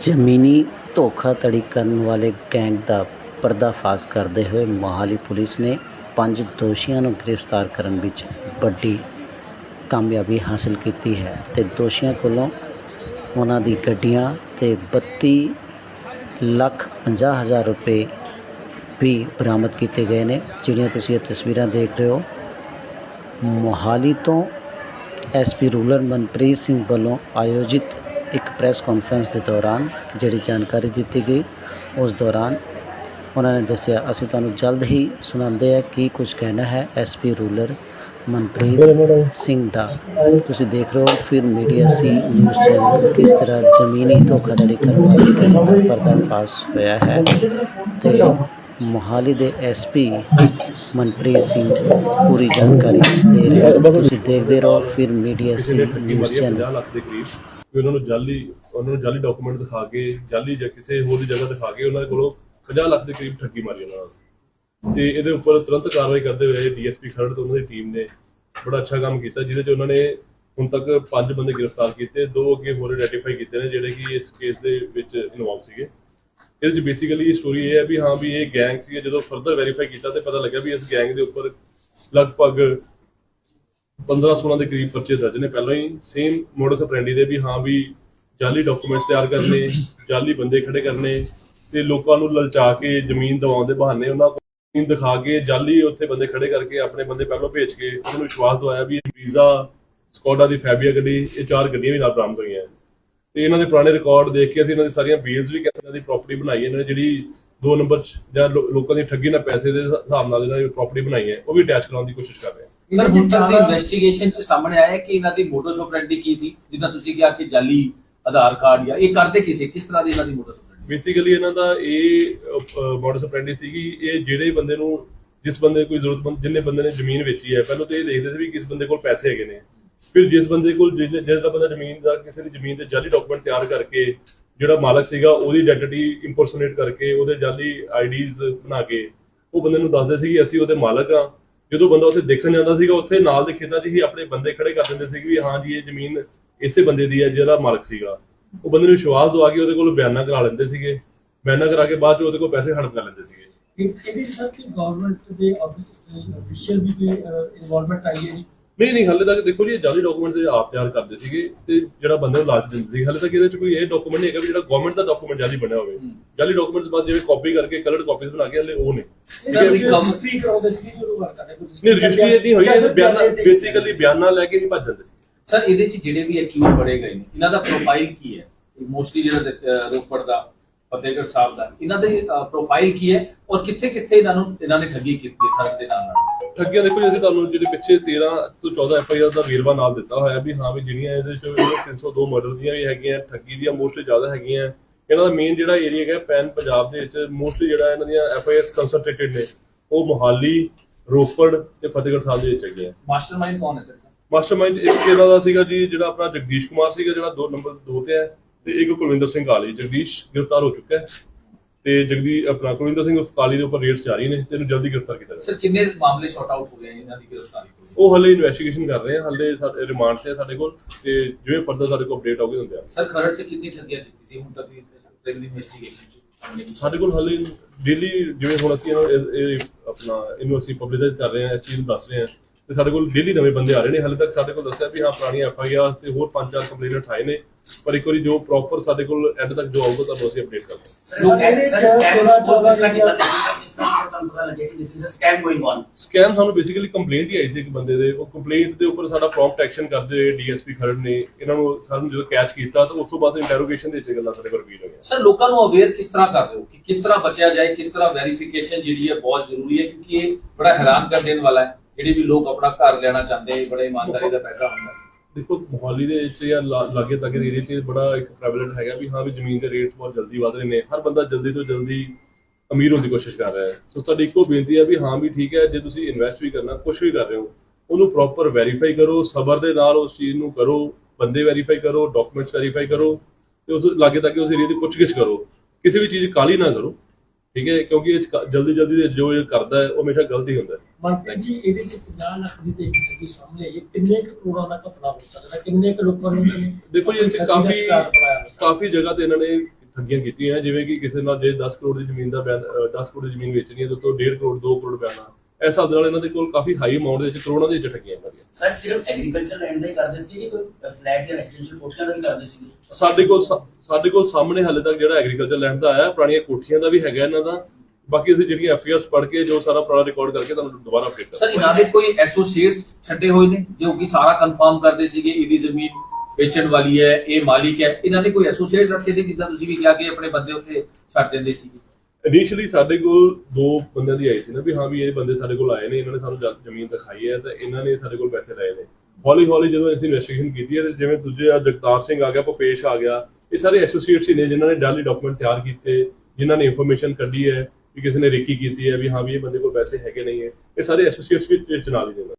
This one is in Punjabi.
ਜ਼ਮੀਨੀ ਧੋਖਾਧੜੀ ਕਰਨ ਵਾਲੇ ਗੈਂਗ ਦਾ ਪਰਦਾਫਾਸ਼ ਕਰਦੇ ਹੋਏ ਮੋਹਾਲੀ ਪੁਲਿਸ ਨੇ ਪੰਜ ਦੋਸ਼ੀਆਂ ਨੂੰ ਗ੍ਰਿਫਤਾਰ ਕਰਨ ਵਿੱਚ ਵੱਡੀ ਕਾਮਯਾਬੀ ਹਾਸਲ ਕੀਤੀ ਹੈ ਤੇ ਦੋਸ਼ੀਆਂ ਕੋਲੋਂ ਉਹਨਾਂ ਦੀ ਗੱਡੀਆਂ ਤੇ 32 ਲੱਖ 50 ਹਜ਼ਾਰ ਰੁਪਏ ਵੀ ਬਰਾਮਦ ਕੀਤੇ ਗਏ ਨੇ, ਜਿਹੜੀਆਂ ਤੁਸੀਂ ਇਹ ਤਸਵੀਰਾਂ ਦੇਖ ਰਹੇ ਹੋ। ਮੋਹਾਲੀ ਤੋਂ ਐਸਪੀ ਰੂਰਲ ਮਨਪ੍ਰੀਤ ਸਿੰਘ ਵੱਲੋਂ ਆਯੋਜਿਤ ਇੱਕ ਪ੍ਰੈਸ ਕਾਨਫਰੰਸ ਦੇ ਦੌਰਾਨ ਜਿਹੜੀ ਜਾਣਕਾਰੀ ਦਿੱਤੀ ਗਈ ਉਸ ਦੌਰਾਨ ਉਹਨਾਂ ਨੇ ਦੱਸਿਆ ਅਸੀਂ ਤੁਹਾਨੂੰ ਜਲਦ ਹੀ ਸੁਣਾਉਂਦੇ ਹਾਂ ਕੀ ਕੁਝ ਕਹਿਣਾ ਹੈ ਐਸਪੀ ਰੂਰਲ ਮਨਪ੍ਰੀਤ ਸਿੰਘ ਦਾ। ਤੁਸੀਂ ਦੇਖ ਰਹੇ ਹੋ ਫਿਰ ਮੀਡੀਆ ਸੀ ਨਿਊਜ਼ ਚੈਨਲ ਕਿਸ ਤਰ੍ਹਾਂ ਜ਼ਮੀਨੀ ਧੋਖਾਧੜੀ ਕਰਨ ਵਾਲੇ ਪਰਦਾਫਾਸ਼ ਹੋਇਆ ਹੈ ਤੇ ਮੋਹਾਲੀ ਦੇ ਐਸਪੀ ਮਨਪ੍ਰੀਤ ਸਿੰਘ ਪੂਰੀ ਜਾਣਕਾਰੀ ਦੇ ਰਹੇ ਹਨ। ਤੁਸੀਂ ਦੇਖਦੇ ਰਹੋ ਫਿਰ ਮੀਡੀਆ ਸੀ ਕਿਸੇ ਨੇ ਠੱਗੀ ਨਿਊਜ਼ ਮਾਰੀ ਹੈ ਚੈਨਲ। 50 ਲੱਖ ਦੇ ਕਰੀਬ ਉਹਨਾਂ ਨੂੰ ਜਾਲੀ ਉਹਨਾਂ ਨੂੰ ਜਾਲੀ ਡਾਕੂਮੈਂਟ ਦਿਖਾ ਕੇ ਜਾਲੀ ਜਾਂ ਕਿਸੇ ਹੋਰ ਦੀ ਜਗ੍ਹਾ ਦਿਖਾ ਕੇ ਉਹਨਾਂ ਕੋਲੋਂ 50 ਲੱਖ ਦੇ ਕਰੀਬ ਠੱਗੀ ਮਾਰੀ ਉਹਨਾਂ ਨਾਲ। ਤੇ ਇਹਦੇ ਉੱਪਰ ਤੁਰੰਤ ਕਾਰਵਾਈ ਕਰਦੇ ਹੋਏ ਡੀਐਸਪੀ ਖਰੜ ਤੇ ਉਹਨਾਂ ਦੀ ਟੀਮ ਨੇ ਬੜਾ ਅੱਛਾ ਕੰਮ ਕੀਤਾ ਜਿਹਦੇ 'ਚ ਉਹਨਾਂ ਨੇ ਹੁਣ ਤੱਕ ਪੰਜ ਬੰਦੇ ਗ੍ਰਿਫਤਾਰ ਕੀਤੇ ਦੋ ਅੱਗੇ ਹੋਰ ਆਈਡੈਂਟੀਫਾਈ ਕੀਤੇ ਨੇ ਜਿਹੜੇ ਕਿ ਇਸ ਕੇਸ ਦੇ ਵਿੱਚ ਇਨਵੋਲਵ ਸੀਗੇ। ਇਹਦੇ 'ਚ ਬੇਸਿਕਲੀ ਸਟੋਰੀ ਇਹ ਹੈ ਵੀ ਹਾਂ ਵੀ ਇਹ ਗੈਂਗ ਸੀ ਜਦੋਂ ਫਰਦਰ ਵੈਰੀਫਾਈ ਕੀਤਾ ਤੇ ਪਤਾ ਲੱਗਿਆ ਵੀ ਇਸ ਗੈਂਗ ਦੇ ਉੱਪਰ ਲਗਭਗ 15 16 ਦੇ ਕਰੀਬ ਪਰਚੇ ਦਰਜ ਨੇ। ਪਹਿਲਾਂ ਹੀ ਸੇਮ ਮੋਡਸ ਆਪਰੈਂਡੀ ਦੇ ਵੀ ਹਾਂ ਵੀ ਜਾਲੀ ਡਾਕੂਮੈਂਟਸ ਤਿਆਰ ਕਰਨੇ, ਜਾਲੀ ਬੰਦੇ ਖੜੇ ਕਰਨੇ ਤੇ ਲੋਕਾਂ ਨੂੰ ਲਲਚਾ ਕੇ ਜ਼ਮੀਨ ਦਿਵਾਉਣ ਦੇ ਬਹਾਨੇ ਉਹਨਾਂ ਕੋਲ ਜ਼ਮੀਨ ਦਿਖਾ ਕੇ ਜਾਲੀ ਉੱਥੇ ਬੰਦੇ ਖੜੇ ਕਰਕੇ ਆਪਣੇ ਬੰਦੇ ਪਹਿਲਾਂ ਭੇਜ ਕੇ ਉਹਨਾਂ ਨੂੰ ਵਿਸ਼ਵਾਸ ਦਵਾਇਆ ਵੀ ਵੀਜ਼ਾ, ਸਕੋਡਾ ਦੀ ਫੈਬੀਆ ਗੱਡੀ, ਇਹ ਚਾਰ ਗੱਡੀਆਂ ਵੀ ਨਾਲ ਬਰਾਮਦ ਹੋਈਆਂ। ਤੇ ਇਹਨਾਂ ਦੇ ਪੁਰਾਣੇ ਰਿਕਾਰਡ ਦੇਖ ਕੇ ਅਸੀਂ ਇਹਨਾਂ ਦੀ ਸਾਰੀਆਂ ਬੀਲਸ ਵੀ ਕਿਸ ਤਰ੍ਹਾਂ ਦੀ ਪ੍ਰਾਪਰਟੀ ਬਣਾਈ ਹੈ ਇਹਨਾਂ ਨੇ ਜਿਹੜੀ ਦੋ ਨੰਬਰ 'ਚ ਜਾਂ ਲੋਕਾਂ ਦੀ ਠੱਗੀ ਨਾਲ ਪੈਸੇ ਦੇ ਹਿਸਾਬ ਨਾਲ ਇਹਨਾਂ ਦੀ ਪ੍ਰਾਪਰਟੀ ਬਣਾਈ ਹੈ ਉਹ ਵੀ ਅਟੈਚ ਕਰਾਉਣ ਦੀ ਕੋਸ਼ਿਸ਼ ਕਰ ਰਹੇ ਹਾਂ। ਸਰ ਹੁਣ ਤੱਕ ਦੀ ਇਨਵੈਸਟੀਗੇਸ਼ਨ ਚ ਸਾਹਮਣੇ ਆਇਆ ਹੈ ਕਿ ਇਹਨਾਂ ਦੀ ਮੋਟੋ ਆਪਰੈਂਡੀ ਕੀ ਸੀ ਜਿੱਦਾਂ ਤੁਸੀਂ ਕਿਹਾ ਕਿ ਜਾਲੀ ਆਧਾਰ ਕਾਰਡ ਜਾਂ ਇਹ ਕਰਦੇ ਕਿਸੇ ਕਿਸ ਤਰ੍ਹਾਂ ਦੀ ਇਹਨਾਂ ਦੀ ਮੋਟੋ ਆਪਰੈਂਡੀ ਬੇਸਿਕਲੀ ਇਹਨਾਂ ਦਾ ਇਹ ਮੋਡਸ ਆਪਰੈਂਡੀ ਸੀਗੀ ਇਹ ਜਿਹੜੇ ਬੰਦੇ ਨੂੰ ਜਿਸ ਬੰਦੇ ਕੋਈ ਜ਼ਰੂਰਤਮੰਦ ਜਿੰਨੇ ਬੰਦੇ ਨੇ ਜ਼ਮੀਨ ਵੇਚੀ ਹੈ ਪਹਿਲਾਂ ਤਾਂ ਇਹ ਦੇਖਦੇ ਸੀ ਵੀ ਕਿਸ ਬੰਦੇ ਕੋਲ ਪੈਸੇ ਹੈਗੇ ਨੇ। ਫਿਰ ਜਿਸ ਬੰਦੇ ਕੋਲ ਜਿਹੜਾ ਬੰਦਾ ਜ਼ਮੀਨ ਦਾ ਕਿਸੇ ਦੀ ਜ਼ਮੀਨ ਤੇ ਜਾਲੀ ਡਾਕੂਮੈਂਟ ਤਿਆਰ ਕਰਕੇ ਜਿਹੜਾ ਮਾਲਕ ਸੀਗਾ, ਉਹਦੀ ਆਇਡੈਂਟੀ ਇੰਪਰਸੋਨੇਟ ਕਰਕੇ ਉਹਦੇ ਜਾਲੀ ਆਈਡੀਜ਼ ਬਣਾ ਕੇ ਉਹ ਬੰਦੇ ਨੂੰ ਦੱਸਦੇ ਸੀ ਕਿ ਅਸੀਂ ਉਹਦੇ ਮਾਲਕ ਆ ਜਦੋਂ ਬੰਦਾ ਉੱਥੇ ਦੇਖਣ ਜਾਂਦਾ ਸੀਗਾ, ਉੱਥੇ ਨਾਲ ਦੇ ਖੇਤਾਂ 'ਚ ਹੀ ਆਪਣੇ ਬੰਦੇ ਖੜੇ ਕਰ ਦਿੰਦੇ ਸੀ ਵੀ ਹਾਂ ਜੀ, ਇਹ ਜ਼ਮੀਨ ਇਸੇ ਬੰਦੇ ਦੀ ਹੈ ਜਿਹੜਾ ਮਾਲਕ ਸੀਗਾ। ਉਹ ਬੰਦੇ ਨੂੰ ਵਿਸ਼ਵਾਸ ਦਵਾ ਕੇ ਉਹਦੇ ਕੋਲ ਬਿਆਨਾ ਕਰਾ ਲੈਂਦੇ ਸੀਗੇ। ਬਿਆਨਾ ਕਰਾ ਕੇ ਬਾਅਦ 'ਚ ਉਹਦੇ ਕੋਲ ਪੈਸੇ ਹੜਪ ਕਰ ਲੈਂਦੇ ਸੀਗੇ। ਇਹਦੀ ਸਰ ਕਿ ਗਵਰਨਮੈਂਟ ਦੇ ਅਫੀਸ਼ੀਅਲ ਵੀ ਇਨਵੋਲਵਮੈਂਟ ਆਈ ਹੈ ਜੀ? ਨਹੀਂ ਨਹੀਂ ਹਾਲੇ ਤੱਕ ਦੇਖੋ ਜੀ ਇਹ ਜਾਲੀ ਡਾਕੂਮੈਂਟ ਤੇ ਆਪ ਤਿਆਰ ਕਰਦੇ ਸੀਗੇ ਤੇ ਜਿਹੜਾ ਬੰਦੇ ਨੂੰ ਲਾਜ ਦਿੰਦੇ ਸੀ ਹਾਲੇ ਤੱਕ ਇਹਦੇ 'ਚ ਕੋਈ ਇਹ ਡਾਕੂਮੈਂਟ ਨਹੀਂ ਹੈਗਾ ਵੀ ਜਿਹੜਾ ਗਵਰਨਮੈਂਟ ਦਾ ਡਾਕੂਮੈਂਟ ਜਾਲੀ ਬਣਿਆ ਹੋਵੇ। ਜਾਲੀ ਡਾਕੂਮੈਂਟ ਬਾਅਦ ਜਿਵੇਂ ਕਾਪੀ ਕਰਕੇ ਕਲਰਡ ਕਾਪੀਜ਼ ਬਣਾ ਕੇ ਹਲੇ ਉਹ ਨੇ। ਰਜਿਸਟਰੀ ਕਰਾਉਂਦੇ ਸੀ ਜਦੋਂ ਕਰਦੇ ਕੋਈ ਨਹੀਂ ਰਜਿਸਟਰੀ ਇਹ ਨਹੀਂ ਹੋਈ ਇਹ ਬਿਆਨਾ ਬੇਸਿਕਲੀ ਬਿਆਨਾ ਲੈ ਕੇ ਹੀ ਭੱਜ ਜਾਂਦੇ ਸੀ। ਸਰ ਇਹਦੇ ਚ ਜਿਹੜੇ ਵੀ ਅਕਿਊਜ਼ ਫੜੇ ਗਏ ਨੇ ਇਹਨਾਂ ਦਾ ਪ੍ਰੋਫਾਈਲ ਕੀ ਹੈ? ਮੋਸਟਲੀ ਜਿਹੜਾ ਰੋਪੜ ਦਾ। ਫਤਿਹਗੜ੍ਹ ਸਾਹਿਬ ਦਾ। ਇਹਨਾਂ ਦੀ ਪ੍ਰੋਫਾਈਲ ਕੀ ਹੈ ਔਰ ਕਿੱਥੇ ਕਿੱਥੇ ਇਹਨਾਂ ਨੂੰ ਇਹਨਾਂ ਨੇ ਠੱਗੀ ਕੀਤੀ ਸਰ ਦੇ ਨਾਲ ਠੱਗੀਆਂ ਦੇਖੋ ਜੀ ਅਸੀਂ ਤੁਹਾਨੂੰ ਜਿਹੜੇ ਪਿੱਛੇ 13 ਤੋਂ 14 ਐਫ ਆਈ ਆਰ ਦਾ ਵੇਰਵਾ ਨਾਲ ਦਿੱਤਾ ਹੋਇਆ ਵੀ ਹਾਂ ਵੀ ਜਿਹੜੀਆਂ ਇਹਦੇ ਚ 302 ਮਰਡਰ ਦੀਆਂ ਵੀ ਹੈਗੀਆਂ ਠੱਗੀ ਦੀਆਂ ਮੋਸਟਲੀ ਜ਼ਿਆਦਾ ਹੈਗੀਆਂ। ਇਹਨਾਂ ਦਾ ਮੇਨ ਜਿਹੜਾ ਏਰੀਆ ਹੈਗਾ ਪੈਨ ਪੰਜਾਬ ਦੇ ਵਿੱਚ ਮੋਸਟਲੀ ਜਿਹੜਾ ਇਹਨਾਂ ਦੀਆਂ ਐਫ ਆਈ ਨੇ ਉਹ ਮੋਹਾਲੀ ਰੋਪੜ ਤੇ ਫਤਿਹਗੜ੍ਹ ਸਾਹਿਬ ਦੇ ਵਿੱਚ ਹੈਗੇ ਆ। ਮਾਸਟਰਮਾਈਂਡ ਕੌਣ ਹੈ ਸਰ? ਮਾਸਟਰਮਾਈਂਡ ਇੱਕ ਇਹਨਾਂ ਦਾ ਸੀਗਾ ਜੀ ਜਿਹੜਾ ਆਪਣਾ ਜਗਦੀਸ਼ ਕੁਮਾਰ ਸੀਗਾ ਜਿਹੜਾ ਦੋ ਨੰਬਰ 2 ਤੇ ਹੈ। ਤੇ ਇੱਕ ਕੁਲਵਿੰਦਰ ਸਿੰਘ ਕਾਲੀ ਜਗਦੀਸ਼ ਗ੍ਰਿਫਤਾਰ ਹੋ ਚੁੱਕਾ ਹੈ ਤੇ ਜਗਦੀ ਆਪਣਾ ਕੁਲਵਿੰਦਰ ਸਿੰਘ ਕਾਲੀ ਦੇ ਉੱਪਰ ਰੇਡਸ ਜਾਰੀ ਨੇ ਤੇ ਇਹਨੂੰ ਜਲਦੀ ਗ੍ਰਿਫਤਾਰ ਕੀਤਾ ਜਾਵੇ। ਸਰ ਕਿੰਨੇ ਮਾਮਲੇ ਸ਼ਾਰਟ ਆਊਟ ਹੋ ਗਏ ਇਹਨਾਂ ਦੀ ਗ੍ਰਿਫਤਾਰੀ ਉਹ ਹਲੇ ਇਨਵੈਸਟੀਗੇਸ਼ਨ ਕਰ ਰਹੇ ਆ ਹਲੇ ਸਾਡੇ ਰਿਮਾਂਡ ਤੇ ਸਾਡੇ ਕੋਲ ਤੇ ਜਿਵੇਂ ਫਰਦਰ ਸਾਡੇ ਕੋਲ ਅਪਡੇਟ ਆਉਗੀ ਹੁੰਦੇ ਆ। ਸਰ ਖਰੜ ਚ ਕਿੰਨੀ ਠੱਗੀਆਂ ਕੀਤੀ ਸੀ ਹੁਣ ਤੱਕ ਦੀ ਇਨਵੈਸਟੀਗੇਸ਼ਨ ਚ? ਸਾਡੇ ਕੋਲ ਹਲੇ ਡੇਲੀ ਜਿਵੇਂ ਹੁਣ ਅਸੀਂ ਇਹ- ਆਪਣਾ ਇਹਨੂੰ ਅਸੀਂ ਪਬਲਿਸਾਈਜ਼ ਕਰ ਰਹੇ ਹਾਂ ਇਸ ਚੀਜ਼ ਨੂੰ ਦੱਸ ਰਹੇ ਹਾਂ ਤੇ ਸਾਡੇ ਕੋਲ ਡੇਲੀ ਨਵੇਂ ਬੰਦੇ ਆ ਰਹੇ ਨੇ ਹਲੇ ਤੱਕ ਸਾਡੇ ਕੋਲ ਦੱਸਿਆ ਵੀ ਹਾਂ ਪੁਰਾਣੀ ਐਫ ਆਈ ਆਰ ਤੇ ਹੋਰ ਪੰਜ ਚਾਰ ਕੰਪਲੇਂਟ ਆਏ ਨੇ ਪਰ ਇੱਕ ਵਾਰੀ ਜੋ ਪ੍ਰੋਪਰ ਸਾਡੇ ਕੋਲ ਐਂਡ ਤੱਕ ਜੋ ਆਊਗਾ ਤੁਹਾਨੂੰ ਅਸੀਂ ਅਪਡੇਟ ਕਰਾਂਗੇ ਸਕੈਮ ਸਾਨੂੰ ਬੇਸਿਕਲੀ ਕੰਪਲੇਂਟ ਹੀ ਆਈ ਸੀ ਇੱਕ ਬੰਦੇ ਦੇ। ਉਹ ਕੰਪਲੇਂਟ ਦੇ ਉੱਪਰ ਸਾਡਾ ਪ੍ਰੌਮਪਟ ਐਕਸ਼ਨ ਕਰਦੇ ਹੋਏ ਡੀਐਸਪੀ ਖਰੜ ਨੇ ਇਹਨਾਂ ਨੂੰ ਸਾਨੂੰ ਜਦੋਂ ਕੈਚ ਕੀਤਾ ਤਾਂ ਉਸ ਤੋਂ ਬਾਅਦ ਇੰਟਰੋਗੇਸ਼ਨ ਦੇ ਵਿੱਚ ਗੱਲਾਂ ਸਾਡੇ ਕੋਲ ਰਿਵੀਲ ਹੋਈਆਂ। ਸਰ ਲੋਕਾਂ ਨੂੰ ਅਵੇਅਰ ਕਿਸ ਤਰ੍ਹਾਂ ਕਰ ਰਹੇ ਹੋ? ਕਿ ਕਿਸ ਤਰ੍ਹਾਂ ਬਚਿਆ ਜਾਏ ਕਿਸ ਤਰ੍ਹਾਂ ਵੈਰੀਫਿਕੇਸ਼ਨ ਜਿਹੜੀ ਹੈ ਬਹੁਤ ਜ਼ਰੂਰੀ ਹੈ ਕਿਉਂਕਿ ਇਹ ਬੜਾ ਹੈਰਾਨ ਕਰ ਦੇਣ ਵਾਲਾ ਹੈ। ਜਿਹੜੇ ਵੀ ਲੋਕ ਆਪਣਾ ਘਰ ਲੈਣਾ ਚਾਹੁੰਦੇ ਬੜੇ ਇਮਾਨਦਾਰੀ ਦਾ ਪੈਸਾ ਹੁੰਦਾ। ਦੇਖੋ, ਮੋਹਾਲੀ ਦੇ ਵਿੱਚ ਜਾਂ ਲਾ- ਲਾਗੇ ਤੱਕ ਦੇ ਏਰੀਆ 'ਚ ਬੜਾ ਇੱਕ ਪ੍ਰੈਵਲੈਂਟ ਹੈਗਾ ਵੀ ਹਾਂ ਵੀ ਜ਼ਮੀਨ ਦੇ ਰੇਟਸ ਬਹੁਤ ਜਲਦੀ ਵਧ ਰਹੇ ਨੇ। ਹਰ ਬੰਦਾ ਜਲਦੀ ਤੋਂ ਜਲਦੀ ਅਮੀਰ ਹੋਣ ਦੀ ਕੋਸ਼ਿਸ਼ ਕਰ ਰਿਹਾ ਹੈ। ਸੋ ਸਾਡੀ ਇੱਕੋ ਬੇਨਤੀ ਹੈ ਵੀ ਹਾਂ ਵੀ ਠੀਕ ਹੈ, ਜੇ ਤੁਸੀਂ ਇਨਵੈਸਟ ਵੀ ਕਰਨਾ ਕੁਝ ਵੀ ਕਰ ਰਹੇ ਹੋ, ਉਹਨੂੰ ਪ੍ਰੋਪਰ ਵੈਰੀਫਾਈ ਕਰੋ, ਸਬਰ ਦੇ ਨਾਲ ਉਸ ਚੀਜ਼ ਨੂੰ ਕਰੋ, ਬੰਦੇ ਵੈਰੀਫਾਈ ਕਰੋ ਡਾਕੂਮੈਂਟਸ ਵੈਰੀਫਾਈ ਕਰੋ ਤੇ ਉਸ ਲਾਗੇ ਤੱਕ ਉਸ ਏਰੀਆ ਦੀ ਪੁੱਛਗਿੱਛ ਕਰੋ। ਕਿਸੇ ਵੀ ਚੀਜ਼ ਕਾਲੀ ਨਾ ਕਰੋ। ਠੀਕ ਹੈ ਕਿਉਂਕਿ ਜਲਦੀ ਜਲਦੀ ਜੋ ਇਹ ਕਰਦਾ ਹੈ ਉਹ ਹਮੇਸ਼ਾ ਗਲਤ ਹੀ ਹੁੰਦਾ ਹੈ। ਮਨਪ੍ਰੀਤ ਜੀ ਇਹਦੇ ਚ 50 ਲੱਖ ਦੀ ਤੇ ਇੱਕ ਠੱਗੀ ਸਾਹਮਣੇ ਆਈ ਕਿੰਨੇ ਕਰੋੜਾਂ ਦਾ ਘਪਲਾ ਹੋ ਸਕਦਾ ਕਿੰਨੇ ਕੁ ਲੋਕਾਂ ਨੂੰ ਦੇਖੋ ਜੀ ਦਾ ਕਾਫੀ? ਕਾਫੀ ਜਗ੍ਹਾ ਤੇ ਇਹਨਾਂ ਨੇ ਠੱਗੀਆਂ ਕੀਤੀਆਂ ਜਿਵੇਂ ਕਿ ਕਿਸੇ ਨਾਲ ਜੇ 10 ਕਰੋੜ ਦੀ ਜ਼ਮੀਨ ਦਾ ਬਿਆਨ ਅ, 10 ਕਰੋੜ ਦੀ ਜ਼ਮੀਨ ਵੇਚਣੀ ਹੈ ਤਾਂ ਤੋਂ 1.5 ਕਰੋੜ 2 ਕਰੋੜ ਬਿਆਨਾ। ਇਸ ਹਿਸਾਬ ਦੇ ਨਾਲ ਇਹਨਾਂ ਦੇ ਕੋਲ ਕਾਫੀ ਹਾਈ ਅਮਾਉਂਟ ਦੇ ਵਿੱਚ ਕਰੋੜਾਂ ਦੇ ਵਿੱਚ ਠੱਗੀਆਂ ਇਹਨਾਂ ਦੀਆਂ। ਸਰ ਸਿਰਫ ਐਗਰੀਕਲਚਰ ਲੈਂਡ ਦਾ ਹੀ ਕਰਦੇ ਸੀ ਕਿ ਕੋਈ ਫਲੈਟ ਜਾਂ ਰੈਜ਼ੀਡੈਂਸ਼ੀਅਲ ਕੋਠੀਆਂ ਦਾ ਵੀ ਕਰਦੇ ਸੀ ਸਾਡੇ ਕੋਲ ਸਾਡੇ ਕੋਲ ਸਾਹਮਣੇ ਹਾਲੇ ਤੱਕ ਜਿਹੜਾ ਐਗਰੀਕਲਚਰ ਲੈਂਡ ਦਾ ਆਇਆ ਪੁਰਾਣੀਆਂ ਕੋਠੀਆਂ ਦਾ ਵੀ ਹੈਗਾ ਇਹਨਾਂ ਦਾ। ਬਾਕੀ ਅਸੀਂ ਜਿਹੜੀਆਂ ਐਫਆਈਆਰਸ ਪੜ੍ਹ ਕੇ ਜੋ ਸਾਰਾ ਪੁਰਾਣਾ ਰਿਕਾਰਡ ਕਰਕੇ ਤੁਹਾਨੂੰ ਦੁਬਾਰਾ ਅਪਡੇਟ ਸਰ ਇਹਨਾਂ ਦੇ ਕੋਈ ਐਸੋਸੀਏਟਸ ਛੱਡੇ ਹੋਏ ਨੇ ਜੋ ਕਿ ਸਾਰਾ ਕਨਫਰਮ ਕਰਦੇ ਸੀਗੇ ਇਹਦੀ ਜ਼ਮੀਨ ਵੇਚਣ ਵਾਲੀ ਹੈ ਇਹ ਮਾਲਿਕ ਹੈ। ਇਹਨਾਂ ਨੇ ਕੋਈ ਐਸੋਸੀਏਟਸ ਰੱਖੇ ਸੀ ਜਿੱਦਾਂ ਤੁਸੀਂ ਵੀ ਕਿਹਾ ਕਿ ਆਪਣੇ ਬੰਦੇ ਉੱਥੇ ਛੱਡ ਦਿੰਦੇ ਸੀਗੇ? ਇਨੀਸ਼ੀਅਲੀ ਸਾਡੇ ਕੋਲ ਦੋ ਬੰਦਿਆਂ ਦੀ ਆਈ ਸੀ ਨਾ ਵੀ ਹਾਂ ਵੀ ਇਹ ਬੰਦੇ ਸਾਡੇ ਕੋਲ ਆਏ ਨੇ, ਇਹਨਾਂ ਨੇ ਸਾਨੂੰ ਜ- ਜ਼ਮੀਨ ਦਿਖਾਈ ਹੈ ਤਾਂ ਇਹਨਾਂ ਨੇ ਸਾਡੇ ਕੋਲ ਪੈਸੇ ਲਏ ਨੇ। ਹੌਲੀ ਹੌਲੀ ਜਦੋਂ ਅਸੀਂ ਇਨਵੈਸਟੀਗੇਸ਼ਨ ਕੀਤੀ ਹੈ ਤੇ ਜਿਵੇਂ ਦੂਜੇ ਆ ਜਗਤਾਰ ਸਿੰਘ ਆ ਗਿਆ, ਭੁਪੇਸ਼ ਆ ਗਿਆ, ਇਹ ਸਾਰੇ ਐਸੋਸੀਏਟਸ ਹੀ ਨੇ ਜਿਨ੍ਹਾਂ ਨੇ ਡਾਲੀ ਡਾਕੂਮੈਂਟ ਤਿਆਰ ਕੀਤੇ, ਜਿਨ੍ਹਾਂ ਨੇ ਇਨਫੋਰਮੇਸ਼ਨ ਕੱਢੀ ਹੈ ਵੀ ਕਿਸੇ ਨੇ ਰੇਕੀ ਕੀਤੀ ਹੈ ਵੀ ਹਾਂ ਵੀ ਇਹ ਬੰਦੇ ਕੋਲ ਪੈਸੇ ਹੈਗੇ ਨਹੀਂ ਹੈ। ਇਹ ਸਾਰੇ ਐਸੋਸੀਏਟਸ ਵਿੱਚ ਵਿੱਚ ਨਾਲ ਹੀ ਨੇ।